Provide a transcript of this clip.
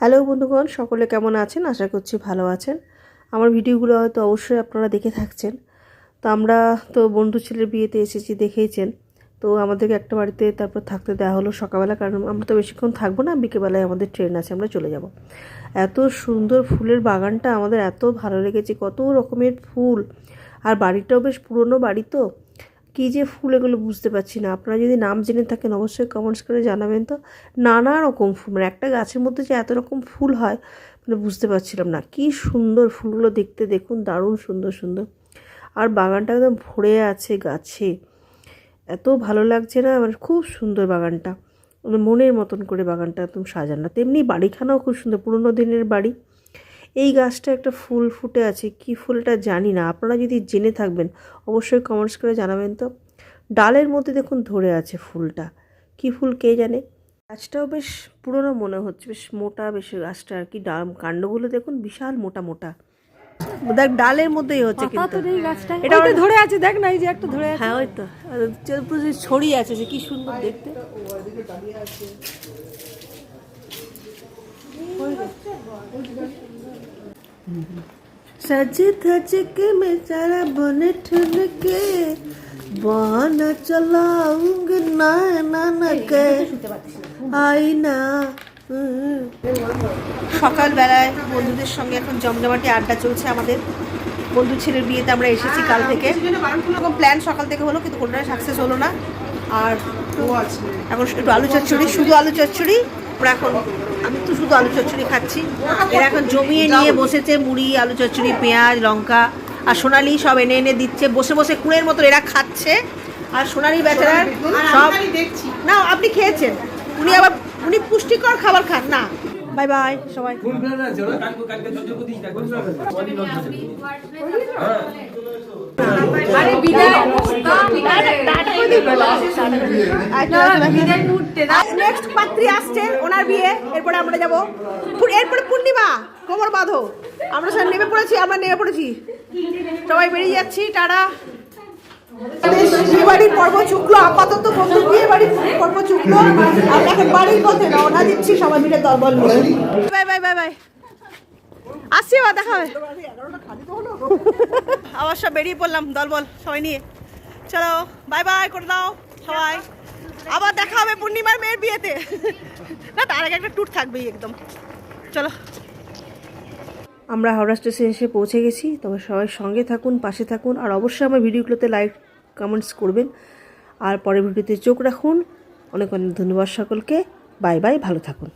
Hello বন্ধুগণ, সকলে কেমন আছেন? আশা করছি ভালো আছেন। আমার ভিডিওগুলো হয়তো অবশ্যই আপনারা দেখে থাকছেন। তো আমরা তো বন্ধু ছেলের বিয়েতে এসেছি, দেখেইছেন। তো আমাদেরকে একটা বাড়িতে তারপর থাকতে দেওয়া হলো সকালবেলা, কারণ আমরা তো বেশিক্ষণ থাকব না, বিকেলবেলায় আমাদের ট্রেন আছে, আমরা চলে যাব। এত সুন্দর ফুলের বাগানটা আমাদের এত ভালো লেগেছে, কত রকমের ফুল। আর বাড়িটাও বেশ পুরনো বাড়ি তো কী যে ফুল এগুলো বুঝতে পারছি না। আপনারা যদি নাম জেনে থাকেন অবশ্যই কমেন্টস করে জানাবেন তো। নানা রকম ফুল মানে একটা গাছের মধ্যে যে এত রকম ফুল হয় মানে বুঝতে পারছিলাম না। কি সুন্দর ফুলগুলো দেখতে, দেখুন দারুণ সুন্দর সুন্দর। আর বাগানটা একদম ভরে আছে গাছে। এত ভালো লাগছে না মানে খুব সুন্দর বাগানটা। মানে মনের মতন করে বাগানটা একদম সাজানো। তেমনি বাড়িখানাও খুব সুন্দর, পুরোনো দিনের বাড়ি। এই গাছটা একটা ফুল ফুটে আছে কি ফুলটা জানি না। আপনারা যদি জেনে থাকবেন অবশ্যই কমেন্টস করে জানাবেন তো। ডালের মধ্যে দেখুন ধরে আছে ফুলটা। কি ফুল কে জানে? গাছটাও বেশ পুরনো মনে হচ্ছে বেশ মোটা বেশ গাছটা আর কি ডাল কাণ্ডগুলো দেখুন বিশাল মোটা মোটা। দেখ ডালের মধ্যেই হচ্ছে কিন্তু। এটা ধরে আছে দেখ না এই যে একটা ধরে আছে। হ্যাঁ ওই তো। ছড়িয়ে আছে যে কি সুন্দর দেখতে। सज धज के मैं सारा बन ठन के बहाना चलाऊंगी ना ना ना के আই না সকালবেলায় বন্ধুদের সঙ্গে এখন জমজমাটি আড্ডা চলছে আমাদের বন্ধু ছেলের বিয়েতে আমরা এসেছি কাল থেকে এরকম প্ল্যান সকাল থেকে হলো কিন্তু কোনোটা সাকসেস হলো না আর এখন একটু আলু চচ্চড়ি শুধু আলু চচ্চড়ি। আমরা এখন আমি তো শুধু আলু চচ্চড়ি খাচ্ছি। এরা এখন জমিয়ে নিয়ে বসেছে মুড়ি আলু চচ্চড়ি পেঁয়াজ লঙ্কা। আর সোনালি সব এনে এনে দিচ্ছে। বসে বসে কুড়ের মতো এরা খাচ্ছে। আর সোনালি বেচারার সব না আপনি খেয়েছেন। উনি আবার উনি পুষ্টিকর খাবার খান। না। বাই বাই সবাই। আরে বিদায়। নেক্সট পাত্রী আসছেন ওনার বিয়ে এরপরে আমরা যাব। এরপরে পূর্ণিমা কোমর বাঁধো। আমরা সব নেমে পড়েছি আমরা নেমে পড়েছি। সবাই বেরিয়ে যাচ্ছি টাটা। বিয়ে বাড়ির পর্ব চুকলো আপাতত বন্ধু বিয়ে বাড়ির পর্ব চুকলো। আমরা এখন বাড়ির পথে রওনা দিচ্ছি সবাই মিলে দলবল বাই বাই বাই বাই। আসছি আবার দেখা হবে। আবার সব বেরিয়ে পড়লাম দলবল সবাই নিয়ে। চলো বাই বাই করে দাও সবাই। আবার দেখা হবে পূর্ণিমার মেয়ের বিয়েতে। না, তার আগে একটা ট্যুর থাকবেই একদম। চলো। আমরা হাওড়া স্টেশনে এসে পৌঁছে গেছি। তবে সবাই সঙ্গে থাকুন, পাশে থাকুন, আর অবশ্যই আমার ভিডিওগুলোতে লাইক কমেন্টস করবেন। আর পরের ভিডিওতে চোখ রাখুন। অনেক অনেক ধন্যবাদ সকলকে। বাই বাই ভালো থাকুন।